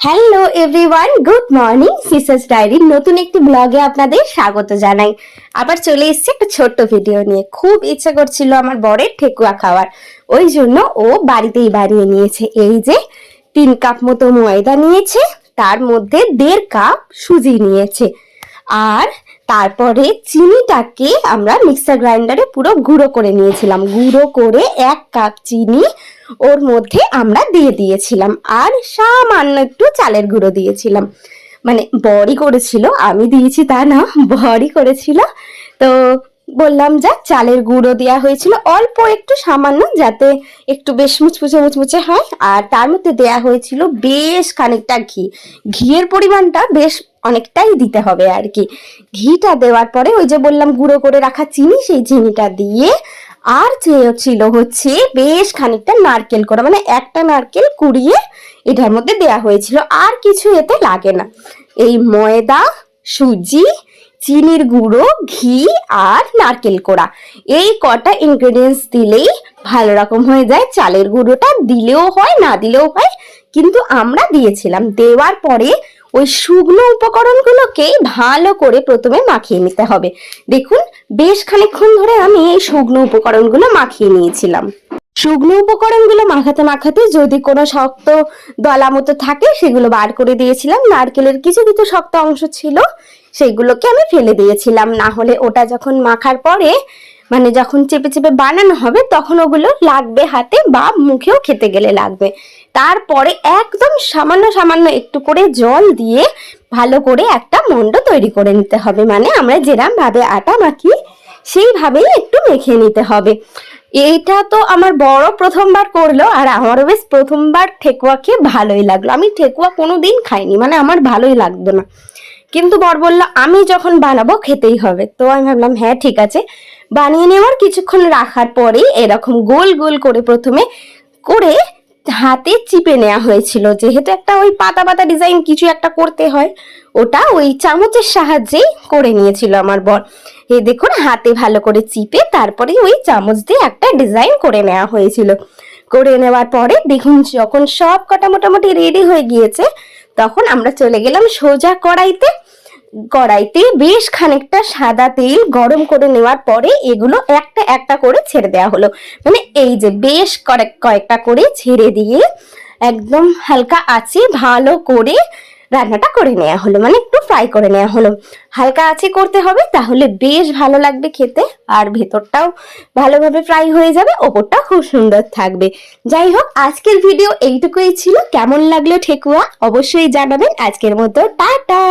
Hello everyone good morning sisters diary নতুন একটি ব্লগে আপনাদের স্বাগত জানাই। আবার চলে এসেছি একটা ছোট্ট ভিডিও নিয়ে। খুব ইচ্ছা করছিল আমার বরের ঠেকুয়া খাওয়ার। ওই জন্য ও বাড়িতেই বানিয়ে নিয়েছে। এই যে, তিন কাপ মতো ময়দা নিয়েছে। তার মধ্যে দেড় কাপ সুজি নিয়েছে। আর তারপরে চিনিটাকে আমরা মিক্সার গ্রাইন্ডারে পুরো গুঁড়ো করে নিয়েছিলাম। গুঁড়ো করে এক কাপ চিনি ওর মধ্যে আমরা দিয়ে দিয়েছিলাম। আর সামান্য একটু চালের গুঁড়ো দিয়েছিলাম। মানে বড়ি করেছিল, আমি দিয়েছি তা না, বড়ি করেছিল। তো বললাম যা চালের গুঁড়ো দেওয়া হয়েছিল। অল্প একটু সামান্য, যাতে একটু বেশ মুচমুচে মুচমুচে হয়। আর তার মধ্যে দেয়া হয়েছিল বেশ খানিকটা ঘি। ঘিয়ের পরিমাণটা বেশ অনেকটাই দিতে হবে আর কি। ঘিটা দেওয়ার পরে ওই যে বললাম, গুঁড়ো করে রাখা চিনি, সেই চিনিটা দিয়ে আর ছিল হচ্ছে বেশ খানিকটা নারকেল করা মানে একটা নারকেল কুড়িয়ে এটার মধ্যে দেয়া হয়েছিল। আর কিছু এতে লাগে না। এই ময়দা, সুজি চিনির গুঁড়ো, ঘি আর নারকেল কোড়া। এই কটা ইনগ্রেডিয়েন্টস দিলেই ভালো রকম হয়ে যায়। চালের গুঁড়োটা দিলেও হয়, না দিলেও হয়, কিন্তু আমরা দিয়েছিলাম। দেওয়ার পরে ওই শুকনো উপকরণগুলোকে ভালো করে প্রথমে মাখিয়ে নিতে হবে। দেখুন, বেশ খানিকক্ষণ ধরে আমি এই শুকনো উপকরণগুলো মাখিয়ে নিয়েছিলাম। শুকনো উপকরণগুলো মাখাতে মাখাতে যদি কোনো শক্ত দলা মতো থাকে, সেগুলো বার করে দিয়েছিলাম। নারকেলের কিছু কিছু শক্ত অংশ ছিল সেইগুলোকে আমি ফেলে দিয়েছিলাম। না হলে ওটা যখন মাখার পরে মানে যখন চেপে চেপে বানানো হবে, তখন ওগুলো লাগবে হাতে বা মুখেও খেতে গেলে লাগবে। তারপরে একদম সামান্য সামান্য একটু করে জল দিয়ে ভালো করে একটা মন্ড তৈরি করে নিতে হবে। মানে আমরা যেরাম ভাবে আটা মাখি, সেইভাবেই একটু মেখে নিতে হবে। এইটা তো আমার বড় প্রথমবার করল, আর আমারও বেশ প্রথমবার ঠেকুয়া খেয়ে ভালোই লাগল। আমি ঠেকুয়া কোনোদিন খাইনি মানে আমার ভালোই লাগতো না। কিন্তু বর বলল, আমি যখন বানাবো খেতেই হবে। তো আমি ভাবলাম হ্যাঁ ঠিক আছে। বানিয়ে নেওয়ার কিছুক্ষণ রাখার পরেই এরকম গোল গোল করে প্রথমে করে হাতে চিপে নেওয়া হয়েছিল। যেহেতু একটা ওই পাতা পাতা ডিজাইন কিছু একটা করতে হয়, ওটা ওই চামচের সাহায্যেই করে নিয়েছিল আমার বর। এই দেখুন, হাতে ভালো করে চিপে তারপরে ওই চামচ দিয়ে একটা ডিজাইন করে নেওয়া হয়েছিল। করে নেওয়ার পরে দেখুন, যখন সব কটা মোটামুটি রেডি হয়ে গিয়েছে তখন আমরা চলে গেলাম সোজা কড়াইতে। কড়াইতে বেশ খানিকটা সাদা তেল গরম করে নেওয়ার পরে এগুলো একটা একটা করে ছেড়ে দেওয়া হলো। মানে এই যে বেশ কয়েক কয়েকটা করে ছেড়ে দিয়ে একদম হালকা আছে ভালো করে রান্নাটা করে নেওয়া হলো। মানে ফ্রাই করে নেওয়া হলো। হালকা আছে করতে হবে, তাহলে বেশ ভালো লাগবে খেতে। আর ভেতরটাও ভালোভাবে ফ্রাই হয়ে যাবে, ওপরটা খুব সুন্দর থাকবে। যাই হোক, আজকের ভিডিও এইটুকুই ছিল। কেমন লাগল ঠেকুয়া? অবশ্যই জানাবেন। আজকের মতো, টাটা!